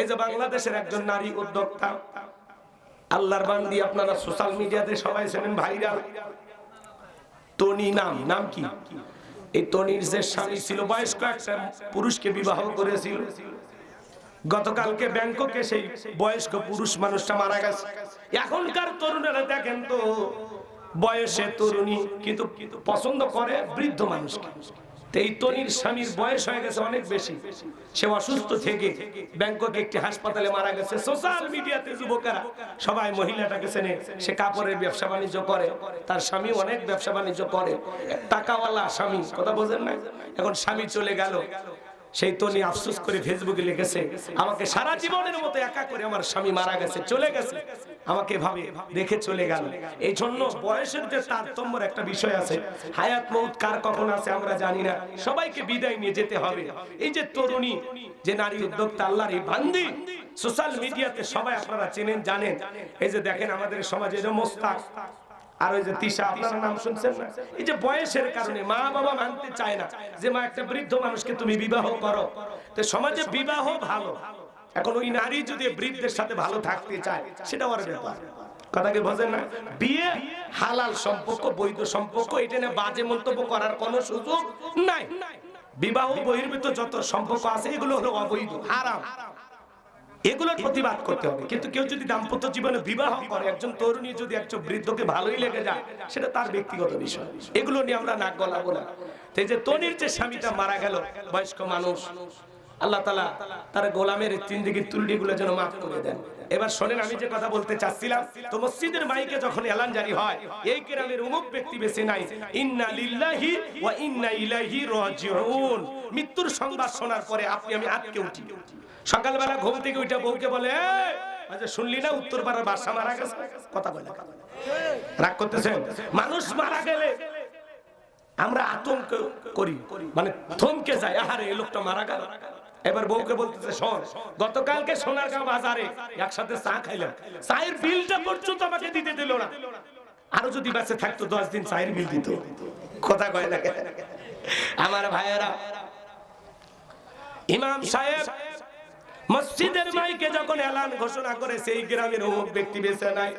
এই যে বাংলাদেশের একজন নারী উদ্যোক্তা, আল্লাহর বান্দি আপনারা সোশ্যাল মিডিয়াতে সবাই ছিলেন ভাইরাল। টনি নাম নাম কি? এই টনির যে স্বামী ছিল, বয়স্ক একটা পুরুষকে বিবাহ করেছিল। গতকালকে ব্যাংককে সেই বয়স্ক পুরুষ মানুষটা মারা গেছে। এখনকার তরুণেরা দেখেন তো, বয়সে তরুণী, কিন্তু পছন্দ করে বৃদ্ধ মানুষকে। এই তনির স্বামীর বয়স হয়ে গেছে অনেক বেশি। সে অসুস্থ থেকে ব্যাংককে একটি হাসপাতালে মারা গেছে। সোশ্যাল মিডিয়াতে যুবকেরা, সবাই মহিলাটাকে চেনে, সে কাপড়ের ব্যবসা বাণিজ্য করে, তার স্বামী অনেক ব্যবসা বাণিজ্য করে। টাকাওয়ালা স্বামী, কথা বোঝেন না? এখন স্বামী চলে গেল। সেই তনি আফসোস করে ফেসবুকে লিখেছে, আমাকে সারা জীবনের মতো একা করে আমার স্বামী মারা গেছে, চলে গেছে। আমাকে ভাবে রেখে চলে গেল। এই জন্য বয়সের যে তারতম্যর একটা বিষয় আছে, হায়াত মৌত কার কখন আছে আমরা জানি না। সবাইকে বিদায় নিয়ে যেতে হবে। এই যে তরুণী, যে নারী উদ্যোক্তা, আল্লাহর এই বান্দি সোশ্যাল মিডিয়াতে সবাই আপনারা চেনেন, জানেন। এই যে দেখেন আমাদের সমাজে যে মোস্তাক, আর ওই যে তিশা, আপনার নাম শুনছেন না? এই যে বয়সের কারণে মা বাবা মানতে চায় না যে, মা, একটা বৃদ্ধ মানুষকে তুমি বিবাহ করো। তো সমাজে বিবাহ ভালো। এখন ওই নারী যদি বৃদ্ধের সাথে ভালো থাকতে চায় সেটা ওর ব্যাপার। কথাকে বোঝেন না? বিয়ে, হালাল সম্পর্ক, বৈধ সম্পর্ক, এটা না বাজে মন্তব্য করার কোনো সুযোগ নাই। বিবাহ, বহির্ভূত যত সম্পর্ক আছে, এগুলো হলো অবৈধ, হারাম। এগুলোর প্রতিবাদ করতে হবে। কিন্তু কেউ যদি দাম্পত্য জীবনে বিবাহ করে, একজন তরুণী যদি একজন বৃদ্ধকে ভালোই লেগে যায়, সেটা তার ব্যক্তিগত বিষয়। এগুলো নিয়ে আমরা নাক গলাবো না। তো এই যে তনির যে স্বামীটা মারা গেল, বয়স্ক মানুষ আল্লাহ তালা তার গোলামের তিন দিকে তুলটি গুলো যেন মাফ করে দেন। এবার শোনেন, আমি যে কথা বলতে চাচ্ছিলাম, তো মসজিদের মাইকে যখন এলান জারি হয়, এই গ্রামের অমুক ব্যক্তি বেশি নাই ইন্না লিল্লাহি ওয়া ইন্না ইলাইহি রাজিউন। মৃত্যুর সংবাদ শোনার পরে আপনি, আমি আটকে উঠি। সকালবেলা ঘুম থেকে উঠে বউকে বলে আচ্ছা শুনলি না, উত্তর পাড়ার বাসা মারা গেছে? কথা বলে। রাগ করতেছেন? মানুষ মারা গেলে আমরা আতঙ্ক করি মানে থমকে যায় আহারে, এই লোকটা মারা গেল। এবার বউকে বলতেছে, শোন, গতকালকে সোনারগাঁও বাজারে একসাথে চা খাইলাম। চায়ের বিলটা পর্যন্ত আমাকে দিতে দিল না। আরও যদি বেঁচে থাকতো, দশ দিন চায়ের বিল দিত। কথা কয় না আমার ভাইয়েরা, ইমাম সাহেব মসজিদের মাইকে যখন এলান ঘোষণা করে, সেই গ্রামের অমুক ব্যক্তি বেছে নাই।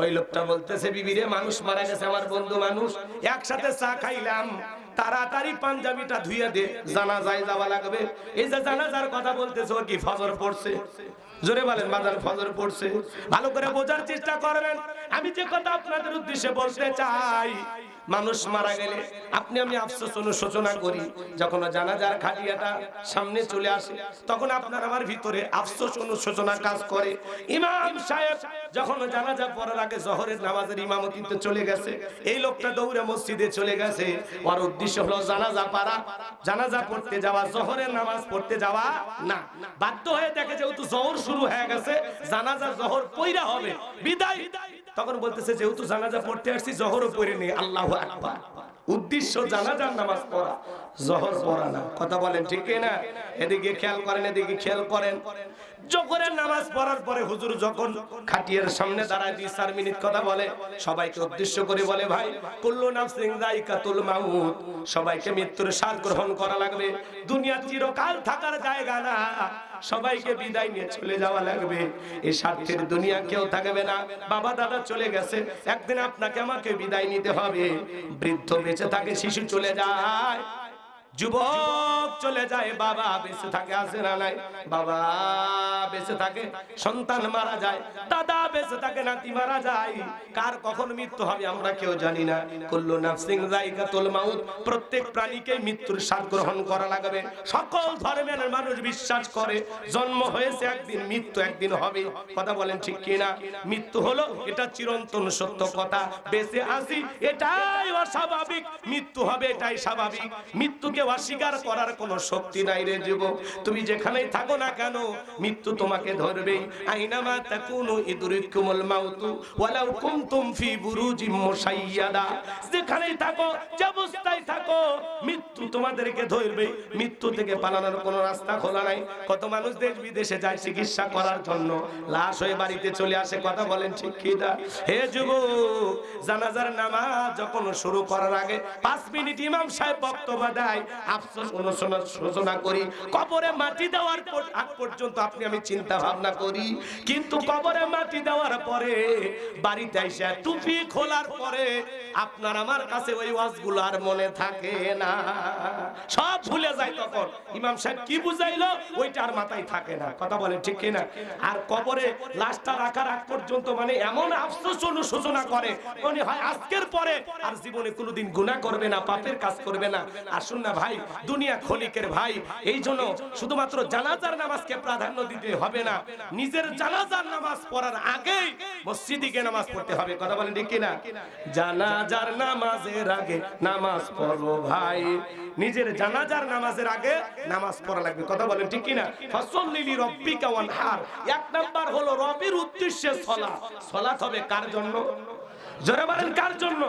ওই লোকটা বলতেছে, বিবিরে, মানুষ মারা গেছে, আমার বন্ধু মানুষ। একসাথে চা খাইলাম। তাড়াতাড়ি পাঞ্জাবিটা ধুইয়া দে, জানাজায় যাওয়া লাগবে। এই যে জানাজার কথা বলতেছে ওর কি ফজর পড়ছে? জোরে বলেন, বাজার ফজর পড়ছে। ভালো করে বোঝার চেষ্টা করবেন। আমি যে কথা আপনাদের উদ্দেশ্যে বলতে চাই, মানুষ মারা গেলে আপনি আমি আফসোস অনুশোচনা করি, যখন জানাজার খাটিয়াটা সামনে চলে আসে, তখন আপনার আমার ভিতরে আফসোস অনুশোচনা কাজ করে। ইমাম সাহেব যখন জানাজা পড়ার আগে জহরের নামাজের ইমামতিতে চলে গেছে, এই লোকটা দৌড়ে মসজিদে চলে গেছে। ওর উদ্দেশ্য হলো জানাজা পারা জানাজা পড়তে যাওয়া, জহরের নামাজ পড়তে যাওয়া না। বাধ্য হয়ে দেখে যেহেতু জহর শুরু হয়ে গেছে, জানাজা জহর পইরা হবে। বিদায়। তখন বলতেছে, যেহেতু জানাজা পড়তে আসছি, জহরও পড়ে নেই। আল্লাহ আকবার। উদ্দেশ্য জানাজার নামাজ পড়া, জহর পড়া না। কথা বলেন ঠিক না এদিকে খেয়াল করেন, এদিকে খেয়াল করেন। জোহরের নামাজ পড়ার পরে হুজুর যখন খাটিয়ার সামনে দাঁড়ায় দুই, চার মিনিট কথা বলে, সবাইকে উদ্দেশ্য করে বলে, ভাই, কুল্লু নাফসিন যায়কাতুল মাউত। সবাইকে মৃত্যুর স্বাদ গ্রহণ করা লাগবে। দুনিয়া চিরকাল থাকার জায়গা না। সবাইকে বিদায় নিয়ে চলে যাওয়া লাগবে। এই স্বার্থের দুনিয়া কেউ থাকবে না। বাবা, দাদা চলে গেছে। একদিন আপনাকে আমাকে বিদায় নিতে হবে। বৃদ্ধ বেঁচে থাকে, শিশু চলে যায়। যুবক চলে যায়, বাবা বেঁচে থাকে না নাই বাবা বেঁচে থাকে, সন্তান মারা যায়, দাদা বেঁচে থাকে, নাতি মারা যায়। কার কখন মৃত্যু হবে আমরা কেউ জানি না। নাফসিং যায়কাতুল মাউত, প্রত্যেক প্রাণীকে মৃত্যুর স্বাদ গ্রহণ করা লাগবে। সকল ধর্মের মানুষ বিশ্বাস করে, জন্ম হয়েছে একদিন, মৃত্যু একদিন হবে। কথা বলেন ঠিক কিনা? মৃত্যু হলো, এটা চিরন্তন সত্য কথা। বেঁচে আসি, এটাই অস্বাভাবিক। মৃত্যু হবে, এটাই স্বাভাবিক। মৃত্যুকে অস্বীকার করার কোনো শক্তি নাই রে যুবক। তুমি যেখানেই থাকো না কেন, মৃত্যু তোমাকে ধরবেই। আইনামা তাকুনু ইদরিকুমুল মাউতু ওয়ালাউ কুনতুম ফি বুরুজিম মুশাইয়াদা যেখানেই থাকো, যে অবস্থায় থাকো, মৃত্যু তোমাদেরকে ধরবে মৃত্যু থেকে পালানোর কোনো রাস্তা খোলা নাই। কত মানুষ দেশ বিদেশে যায় চিকিৎসা করার জন্য। লাশ হয়ে বাড়িতে চলে আসে, কথা বলেন না? হে যুবক, জানাজার নামাজ যখন শুরু করার আগে পাঁচ মিনিট ইমাম সাহেব বক্তব্য দেয়। আফসোস সূচনা করি। কবরে মাটি দেওয়ার পর্যন্ত আপনি আমি চিন্তা ভাবনা করি। কিন্তু কবরে মাটি দেওয়ার পরে, বাড়িতে এসে টুপি খোলার পরে আপনার আমার কাছে ওই ওয়াজগুলো আর মনে থাকে না। সব ভুলে যায়। ইমাম সাহেব কি বুঝাইলো? ওইটা আর মাথায় থাকে না। কথা বলে ঠিক কিনা? আর কবরে লাশটা রাখার আগ পর্যন্ত মানে এমন আফসোস অনুশোচনা করে, মনে হয় আজকের পরে আর জীবনে কোনোদিন গুনাহ করবে না, পাপের কাজ করবে না। আসুন না ভাই, দুনিয়া খলিকের ভাই। এই জন্য শুধুমাত্র জানাজার নামাজকে প্রাধান্য দিতে হবে না। নিজের জানাজার নামাজ পড়ার আগেই মসজিদে গিয়ে নামাজ পড়তে হবে। কথা বলেন ঠিক কিনা? জানাজার নামাজের আগে নামাজ পড়ো ভাই। নিজের জানাজার নামাজের আগে নামাজ পড়া লাগবে। কথা বলেন ঠিক কিনা? ফসল্লিলি রব্বিকা ওয়ানহার। এক নাম্বার হলো রবির উদ্দেশ্যে সলাত সলাত হবে কার জন্য? জোরে বলেন কার জন্য?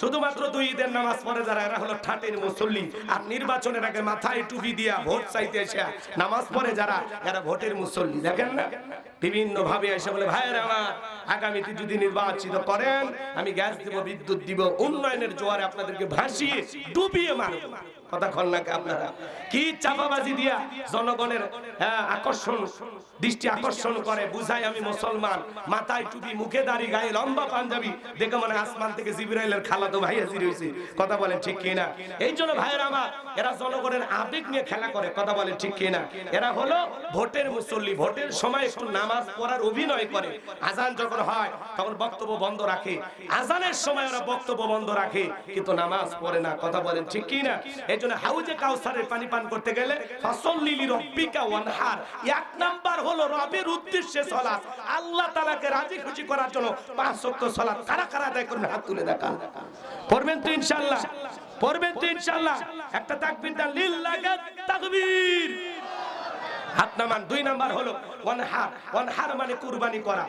শুধুমাত্র দুই ঈদের নামাজ পড়ে যারা এরা হলো ঠাটের মুসল্লি। আর নির্বাচনের আগে মাথায় টুপি দিয়া ভোট চাইতে এসে নামাজ পড়ে যারা এরা ভোটের মুসল্লি। দেখেন না? বিভিন্ন ভাবে এসে বলে ভাইয়ের আমার আগামীতে যদি নির্বাচিত করেন আমি গ্যাস দিব বিদ্যুৎ দিব উন্নয়নের জোয়ারে আপনাদেরকে ভাসিয়ে ডুবিয়ে মারব। কথা খল না আপনারা? কি চাপাবাজি দিয়া জনগণের হ্যাঁ, আকর্ষণ দৃষ্টি আকর্ষণ করে বুঝাই আমি মুসলমান। মাথায় টুপি মুখে দাড়ি গায়ে লম্বা পাঞ্জাবি দেখে মানে আসমান থেকে জিবরাইলের ভাই হাজির হয়েছে কথা বলেন ঠিক এই জন্য ভাইয়ের আমার, এরা জনগণের আবেগ নিয়ে খেলা করে, কথা বলেন ঠিক এরা হলো ভোটের মুসল্লি, ভোটের সময় একটু নামাজ পড়ার অভিনয় করে। আজান যখন হয়, তখন বক্তব্য বন্ধ রাখে। আজানের সময় ওরা বক্তব্য বন্ধ রাখে, কিন্তু নামাজ পড়ে না, কথা বলেন ঠিক এই জন্য হাউজে কাউসারের পানি পান করতে গেলে ওয়ানহার। এক নাম্বার হলো রবের উদ্দেশ্যে সালাত আল্লাহ তাআলাকে রাজি খুশি করার জন্য পাঁচ ওয়াক্ত সালাত কারা কারা আদায় করবেন? হাত তুলে দেখান। পড়বেন তো ইনশাআল্লাহ পড়বেন তো ইনশাআল্লাহ একটা তাকবীর দেন, লিল্লাহি তাকবীর। হাত নামান, দুই নাম্বার হলো ওয়ানহার ওয়ানহার মানে কুরবানি করা।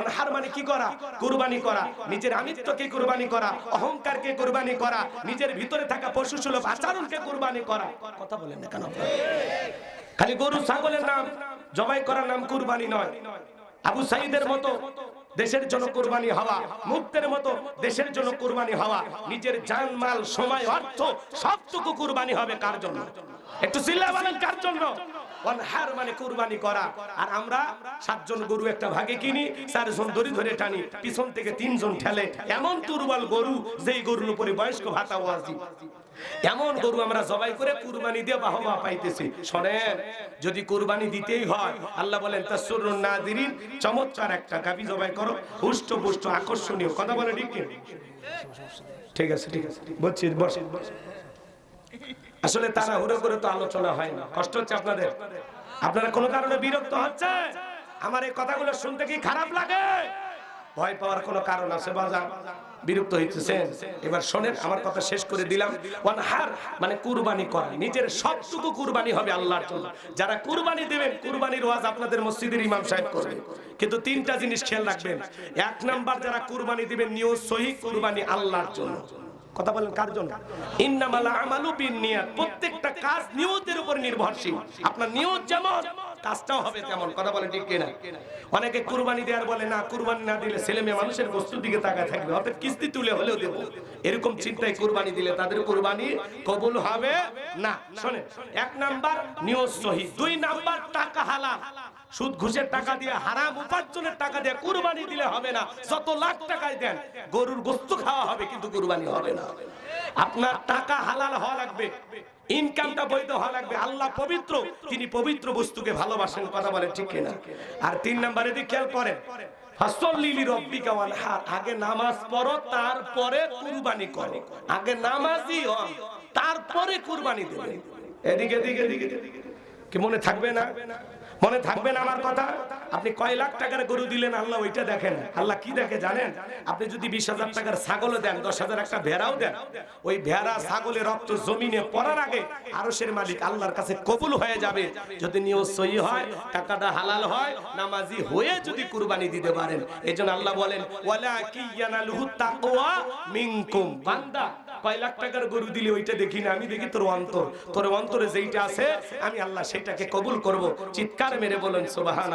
অনহার মানে কি করা? কুরবানি করা। নিজের আমিত্বকে কুরবানি করা, অহংকারকে কুরবানি করা, নিজের ভিতরে থাকা পশু সুলভ আচরণকে কুরবানি করা। কথা বলেন না কেন? খালি গরু, ছাগলের নাম, জবাই করার নাম কুরবানি নয়। আবু সাইদের মতো দেশের জন্য কোরবানি হওয়া মুক্তের মতো দেশের জন্য কোরবানি হওয়া নিজের জান মাল সময় অর্থ সবটুকু কোরবানি হবে কার জন্য? একটু চিল্লা বলেন কার জন্য? অনহার মানে কুরবানি করা। আর আমরা সাতজন গরু একটা ভাগে কিনি, চারজন দড়ি ধরে টানি, পিছন থেকে তিনজন ঠেলে। এমন দুর্বল গরু যেই গরুর উপরে বয়স্ক ভাতা ওয়াজিব এমন গরু আমরা জবাই করে কুরবানি দিয়ে বাহবা পাইতেছি। শোনেন, যদি কুরবানি দিতেই হয়, আল্লাহ বলেন তাসরুন নাদিরিন চমৎকার একটা গাবি জবাই করো। হুষ্ট পুষ্ট আকর্ষণীয়। কথা বলে ঠিক আছে ঠিক আছে। বলছি বসে আসলে তারা হুড়ো করে তো আলোচনা হয় না। কষ্ট হচ্ছে আপনাদের? আপনারা কোনো কারণে বিরক্ত হচ্ছে আমার এই কথাগুলো শুনতে কি খারাপ লাগে? ভয় পাওয়ার কোনো কারণ আছে বাজার বিরক্ত হইতেছেন? এবার শোনেন, আমার কথা শেষ করে দিলাম। ওয়ানহার মানে কুরবানি করা। নিজের সবটুকু কুরবানি হবে আল্লাহর জন্য। যারা কুরবানি দেবেন, কুরবানির ওয়াজ আপনাদের মসজিদের ইমাম সাহেব করবে। কিন্তু তিনটা জিনিস খেয়াল রাখবেন। এক নাম্বার, যারা কুরবানি দিবেন, নিয়ত সহি কুরবানি আল্লাহর জন্য। কথা বলেন, কার জন্য? ইন্নামাল আমালু বিন্নিয়াত, প্রত্যেকটা কাজ নিয়তের উপর নির্ভরশীল। আপনার নিয়ত যেমন, কাজটাও হবে তেমন, কথা বলে ঠিক কিনা? অনেকে কুরবানি দেওয়ার বলে, না, কুরবানি না দিলে ছেলে মেয়ে মানুষের বস্তুর দিকে তাকায় থাকবে অর্থাৎ কিস্তি তুলে হলেও দেব। এরকম চিন্তায় কুরবানি দিলে তাদের কুরবানি কবুল হবে না। শোনেন, এক নাম্বার নিয়ত সহি, দুই নাম্বার টাকা হালাল। সুদ, ঘুষের টাকা দিয়ে, হারাম উপার্জনের টাকা দিয়ে কুরবানি দিলে হবে না। যত লাখ টাকায় দেন, গরুর গোস্ত খাওয়া হবে, কিন্তু কুরবানি হবে না। আপনার টাকা হালাল হওয়া লাগবে ইনকামটা বৈধ হওয়া লাগবে। আল্লাহ পবিত্র, তিনি পবিত্র বস্তুকে ভালোবাসেন, কথা বলেন ঠিক কিনা? আর তিন নম্বরে দিকে খেয়াল করেন আগে নামাজ পড়ো, তারপরে কুরবানি করো। আগে নামাজই হও তারপরে কুরবানি দেবে এদিকে এদিকে এদিকে। কি মনে থাকবে না? মনে থাকবে না আমার কথা? আপনি কয় লাখ টাকার গরু দিলেন, আল্লাহ ওইটা দেখেন। আল্লাহ কি দেখে জানেন? আপনি যদি বিশ হাজার টাকার ছাগলও দেন, দশ হাজার একটা ভেড়াও দেন, ওই ভেড়া ছাগলের রক্ত জমিনে পড়ার আগে আরশের মালিক আল্লাহর কাছে কবুল হয়ে যাবে। যদি নিয়ত সহি হয়, টাকাটা হালাল হয়, নামাজি হয়ে যদি কুরবানি দিতে পারেন। এই জন্য আল্লাহ বলেন, ওয়ালা কি ইয়ানালুহু বান্দা কয় লাখ টাকার গরু দিলে ওইটা দেখি না, আমি দেখি তোর অন্তর, তোর অন্তরে যেইটা আছে, আমি আল্লাহ সেটাকে কবুল করব। চিৎকার মেরে বলেন সুবহান